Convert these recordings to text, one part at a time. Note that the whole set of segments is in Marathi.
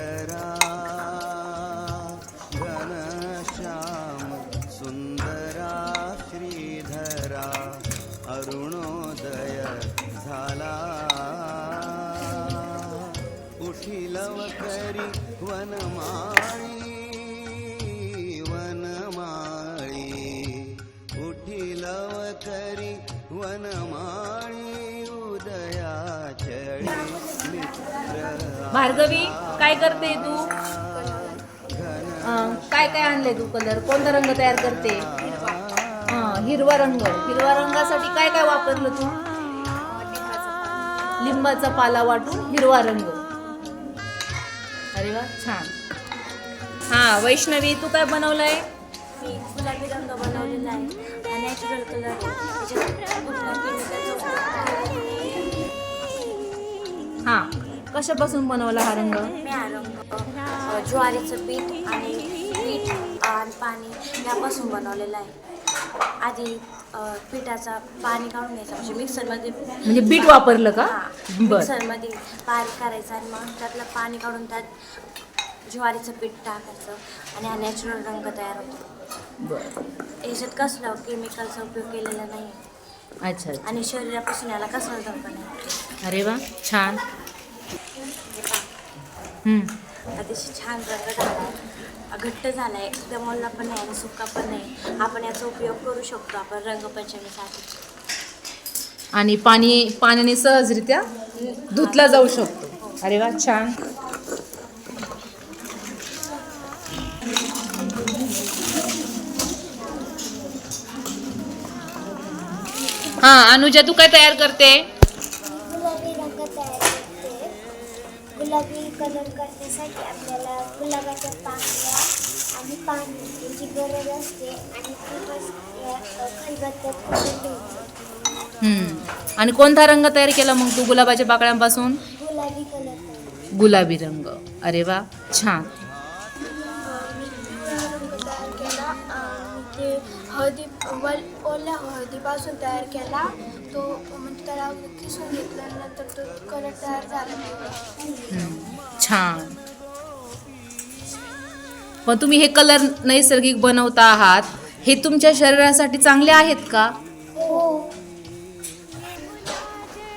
करा घनश्याम सुंदरा श्रीधरा अरुणोदय झाला. उठिलवकरी वनमाळी वनमाळी. उठिलवकरी वनमाळी उदया चळी मित्र काय करते तू? काय काय आणले तू कलर कोणता रंग तयार करते? हां हिरवा रंग. हिरवा रंगासाठी काय काय वापरलं तू? लिंबाचा पाला वाटून हिरवा रंग. अरे वा छान. हा वैष्णवी तू काय बनवलंय? गुलाबी रंग बनवलेला आहे. नॅचरल कलर कशापासून बनवला हा रंग. मी हा रंग ज्वारीचं पीठ आणि पीठ आणि पाणी यापासून बनवलेला आहे. आधी अ, पिठाचा पाणी काढून घ्यायचं म्हणजे मिक्सरमध्ये म्हणजे बीट वापरलं का? बर. मिक्सरमध्ये बारीक करायचं आणि मग त्यातलं पाणी काढून त्यात ज्वारीचं पीठ टाकायचं आणि हा नॅचरल रंग तयार होतो. बर. याच्यात कसला केमिकलचा उपयोग केलेला नाही अच्छा अच्छा. आणि शरीरापासून याला कसला नाही. अरे वा छान. अतिशय छान रंग झाला आहे. घट्ट झाला आहे एकदम ओला पण नाही आणि सुका पण नाही आपण याचा उपयोग करू शकतो आपण रंगपंचमीसाठी. आणि पाणी पाण्याने सहजरित्या धुतला जाऊ शकतो. अरे वा छान. हा अनुजा तू काय तयार करते? गुलाबी कलर करण्यासाठी आपल्याला गुलाबाच्या पाकळ्या आणि पाणी याची गरज असते आणि खलबत्त्यात करून. आणि कोणता रंग तयार केला मग तू गुलाबाच्या पाकळ्यांपासून? गुलाबी कलर गुलाबी रंग. अरे वा छान. हळदी ओल्या हळदीपासून तयार केला. तो म्हणजे त्याला किसून घेतल्यानंतर तो कलर तयार झाला. छान. पण तुम्ही हे कलर नैसर्गिक बनवता आहात. हे तुमच्या शरीरासाठी चांगले आहेत का? हो.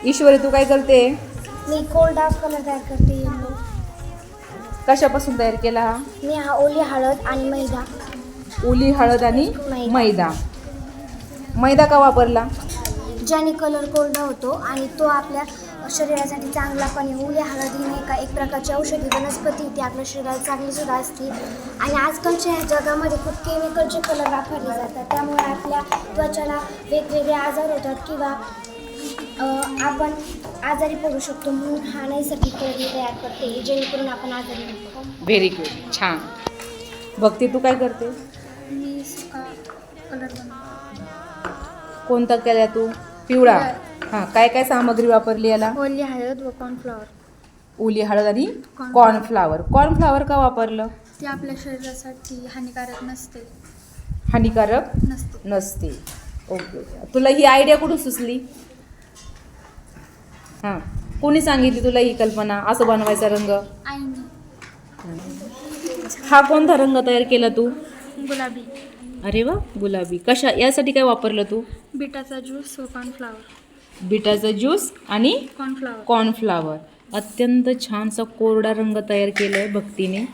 ईश्वरी तू काय करते? मी कोल्ड डार्क कलर तयार करते. येलो कशापासून तयार केला हा? मी हा ओली हळद आणि मैदा. ओली हळद आणि. मैदा. मैदा का वापरला? ज्याने कलर कोरडा होतो आणि तो आपल्या शरीरासाठी चांगला पण आहे. ओली हळद ही नाही का एक प्रकारची औषधी वनस्पती ती आपल्या शरीराला चांगली सुद्धा असते. आणि आजकालच्या ह्या जगामध्ये खूप केमिकलचे कलर वापरले जातात. त्यामुळे आपल्या त्वचाला वेगवेगळे आजार होतात किंवा आपण आजारी पडू शकतो म्हणून हा नैसर्गिक कलर तयार करते जेणेकरून आपण आजारी नको व्हेरी गुड छान. भक्ती तू काय करते? मी सुका कलर कोणता केला तू? पिवळा. हां काय काय सामग्री वापरली याला? ओली हळद व कॉर्नफ्लॉवर ओली हळद आणि कॉर्नफ्लावर कॉर्नफ्लावर का वापरलं? ती आपल्या शरीरासाठी हानिकारक नसते. हानिकारक नसते. नसते. ओके तुला ही आयडिया कुठून सुचली? हां कोणी सांगितली तुला ही कल्पना? असं बनवायचा रंग? आईने. हा कोणता रंग तयार केला तू? गुलाबी. अरे वा गुलाबी. कशा यासाठी काय वापरलं तू? बिटाचा ज्यूस व कॉर्नफ्लावर बिटाचा ज्यूस आणि कॉर्नफ्लावर कॉर्नफ्लावर अत्यंत छानसा कोरडा रंग तयार केला आहे भक्तीने.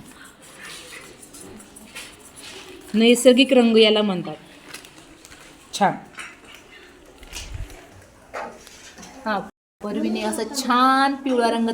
नैसर्गिक रंग याला म्हणतात. छान. हां परवीने असा छान पिवळा रंग